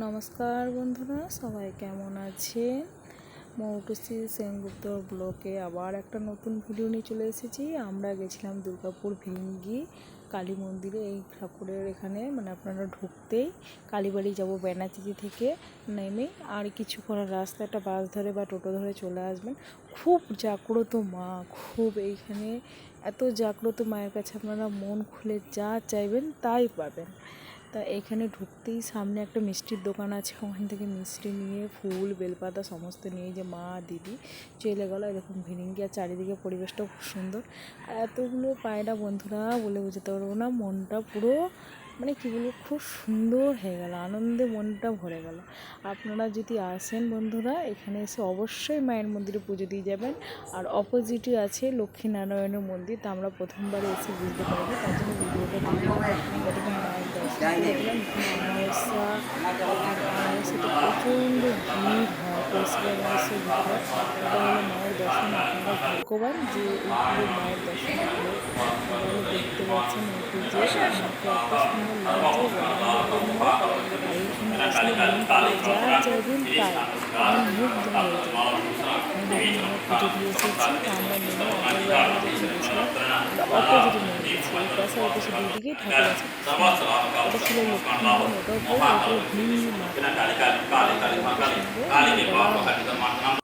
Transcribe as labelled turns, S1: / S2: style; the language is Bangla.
S1: নমস্কার বন্ধুরা, সবাই কেমন আছে মৌটুসি সেনগুপ্ত ব্লকে আবার একটা নতুন ভিডিও নিয়ে চলে এসেছি। আমরা গেছিলাম দুর্গাপুর ভিঙ্গি কালী মন্দিরে, এই ঠাকুরের এখানে মানে আপনারা ঢুকতেই কালীবাড়ি যাব ব্যানাচিজি থেকে নেমে। আর কিছুক্ষণ রাস্তাটা বাস ধরে বা টোটো ধরে চলে আসবেন। খুব জাগ্রত মা, খুব এইখানে এত জাগ্রত মায়ের কাছে আপনারা মন খুলে যা চাইবেন তাই পাবেন। তা এখানে ঢুকতেই সামনে একটা মিষ্টির দোকান আছে। ওখান থেকে মিষ্টি নিয়ে, ফুল, বেলপাতা সমস্ত নিয়ে যে মা, দিদি চলে গেলো। এরকম ভিনিঙ্গি আর চারিদিকে পরিবেশটা খুব সুন্দর। আর এতগুলো পায়রা বন্ধুরা বলে বোঝাতে পারব না, মনটা পুরো মানে কী বলব, খুব সুন্দর হয়ে গেল। আনন্দে মনটা ভরে গেল। আপনারা যদি আসেন বন্ধুরা, এখানে এসে অবশ্যই মায়ের মন্দিরে পুজো দিয়ে যাবেন। আর অপোজিটে আছে লক্ষ্মীনারায়ণের মন্দির, তা আমরা প্রথমবার এসে বুঝতে পারব, তার জন্য করে অমাবস্যা অমাবস্যাতে এটা মায়ের দর্শন আপনারা ভাগ্যবান যে এইগুলো মায়ের দর্শন দেখতে পাচ্ছেন এই যে লাগছে। এইখানে আসলে মন আমার পাশে ওই পাশে দুই দিকেই ঠাকুর আছে এটা ছিল সুন্দর